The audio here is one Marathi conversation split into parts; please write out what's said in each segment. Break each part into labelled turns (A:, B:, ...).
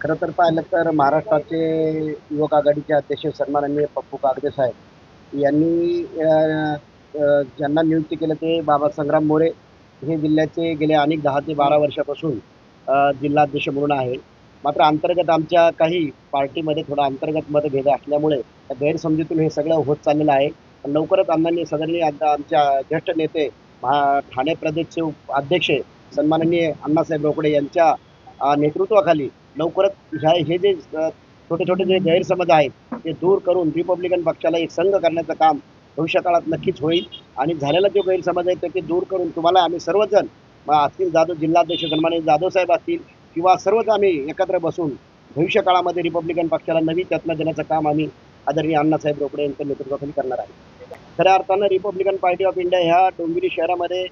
A: खरं तर पाहिलं तर महाराष्ट्राचे युवक आघाडीचे अध्यक्ष सन्माननीय पप्पू कागदे साहेब यांनी ज्यांना नियुक्ती केलं ते बाबा संग्राम मोरे हे जिल्ह्याचे गेले अनेक दहा ते बारा वर्षापासून अं, जिल्हाध्यक्ष म्हणून आहे. मात्र अंतर्गत आमच्या काही पार्टीमध्ये थोडा अंतर्गत मतभेद असल्यामुळे त्या गैरसमजीतून हे सगळं होत चाललेलं आहे. पण लवकरच अण्णांनी सगळ्यांनी आता आमच्या ज्येष्ठ नेते महा ठाणे प्रदेशचे उप- अध्यक्ष सन्माननीय अण्णासाहेब रोकडे यांच्या नेतृत्वाखाली लवकरच ह्या हे जे छोटे छोटे जे गैरसमज आहेत ते दूर करून रिपब्लिकन पक्षाला एक संघ करण्याचं काम भविष्य काळात नक्कीच होईल. आणि झालेला जो गैरसमज आहे ते दूर करून तुम्हाला आम्ही सर्वजण असतील जाधव जिल्हाध्यक्ष सन्मानित जाधव साहेब असतील किंवा सर्वच आम्ही एकत्र बसून भविष्य काळामध्ये रिपब्लिकन पक्षाला नवी चेतना देण्याचं काम आम्ही आदरणीय अण्णासाहेब रोकडे यांच्या नेतृत्वाखाली करणार आहे. खऱ्या अर्थानं रिपब्लिकन पार्टी ऑफ इंडिया ह्या डोंबिवली शहरामध्ये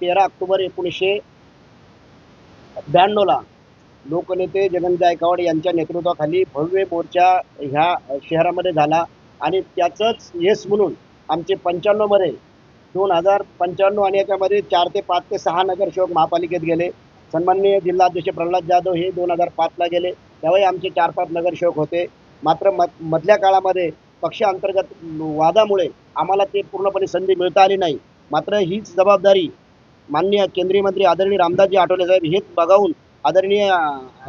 A: तेरा ऑक्टोबर एकोणीसशे ब्याण्णवला लोकनेते जगन गायकवाड यांच्या नेतृत्वाखाली भव्य मोर्चा ह्या शहरामध्ये झाला आणि त्याचंच यश म्हणून आमचे पंच्याण्णवमध्ये दोन हजार पंच्याण्णव आणि याच्यामध्ये चार ते पाच ते सहा नगरसेवक महापालिकेत गेले. सन्माननीय जिल्हाध्यक्ष प्रल्हाद जाधव हे दोन हजार पाचला गेले. त्यावेळी आमचे चार पाच नगरसेवक होते. मात्र मध मधल्या काळामध्ये पक्षांतर्गत वादामुळे आम्हाला ते पूर्णपणे संधी मिळता आली नाही. मात्र हीच जबाबदारी माननीय केंद्रीय मंत्री आदरणीय रामदासजी आठवले साहेब हेच बघावून आदरणीय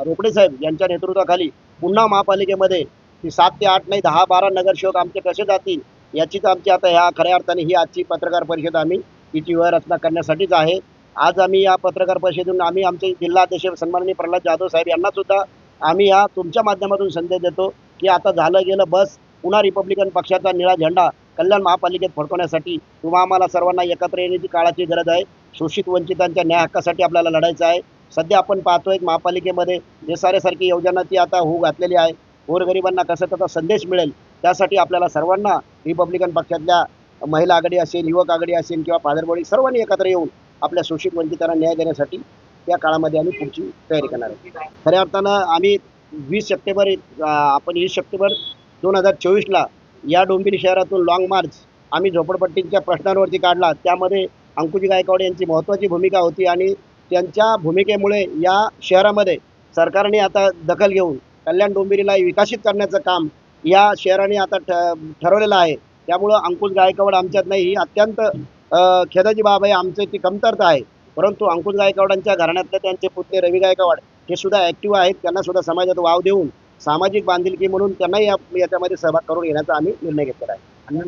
A: रोकडे साहेब यांच्या नेतृत्वाखाली पुन्हा महापालिकेमध्ये ती सात ते आठ नाही दहा बारा नगरसेवक आमचे कसे जातील याचीच आमची आता ह्या खऱ्या अर्थाने ही आजची पत्रकार परिषद आम्ही तिची रचना करण्यासाठीच आहे. आज आम्ही या पत्रकार परिषदेतून आम्ही आमचे जिल्हाध्यक्ष सन्माननीय प्रल्हाद जाधव साहेब यांना सुद्धा आम्ही या तुमच्या माध्यमातून संदेश देतो की आता झालं गेलं बस पुन्हा रिपब्लिकन पक्षाचा निळा झेंडा कल्याण महापालिकेत फडकवण्यासाठी तुम्हा आम्हाला सर्वांना एकत्र येण्याची काळाची गरज आहे. शोषित वंचितांच्या न्याय हक्कासाठी आपल्याला लढायचं आहे. सध्या आपण पाहतोय महापालिकेमध्ये जे साऱ्यासारखी योजनाची आता होऊ घातलेली आहे. गोरगरिबांना कसं त्याचा संदेश मिळेल त्यासाठी आपल्याला सर्वांना रिपब्लिकन पक्षातल्या महिला आघाडी असेल युवक आघाडी असेल किंवा पादरबोळी सर्वांनी एकत्र येऊन आपल्या शोषित वंचितांना न्याय देण्यासाठी त्या काळामध्ये आम्ही पुढची तयारी करणार आहे खऱ्या अर्थानं आम्ही वीस सप्टेंबर आपण वीस सप्टेंबर दोन हजार चोवीसला या डोंबिवली शहरातून लाँग मार्च आम्ही झोपडपट्टींच्या प्रश्नांवरती काढला. त्यामध्ये अंकुजी गायकवाड यांची महत्त्वाची भूमिका होती आणि त्यांच्या भूमिकेमुळे या शहरामध्ये सरकारने आता दखल घेऊन कल्याण डोंबिवलीला विकसित करण्याचं काम या शहराने आता ठ ठरवलेलं आहे. त्यामुळं अंकुश गायकवाड आमच्यात नाही ही अत्यंत खेदाची बाब आहे आमची ती कमतरता आहे. परंतु अंकुश गायकवाडांच्या घराण्यातले त्यांचे पुतणे रवी गायकवाड हे सुद्धा ॲक्टिव्ह आहेत. त्यांना सुद्धा समाजात वाव देऊन सामाजिक बांधिलकी म्हणून त्यांनाही याच्यामध्ये सहभाग करून घेण्याचा आम्ही निर्णय घेतलेला आहे.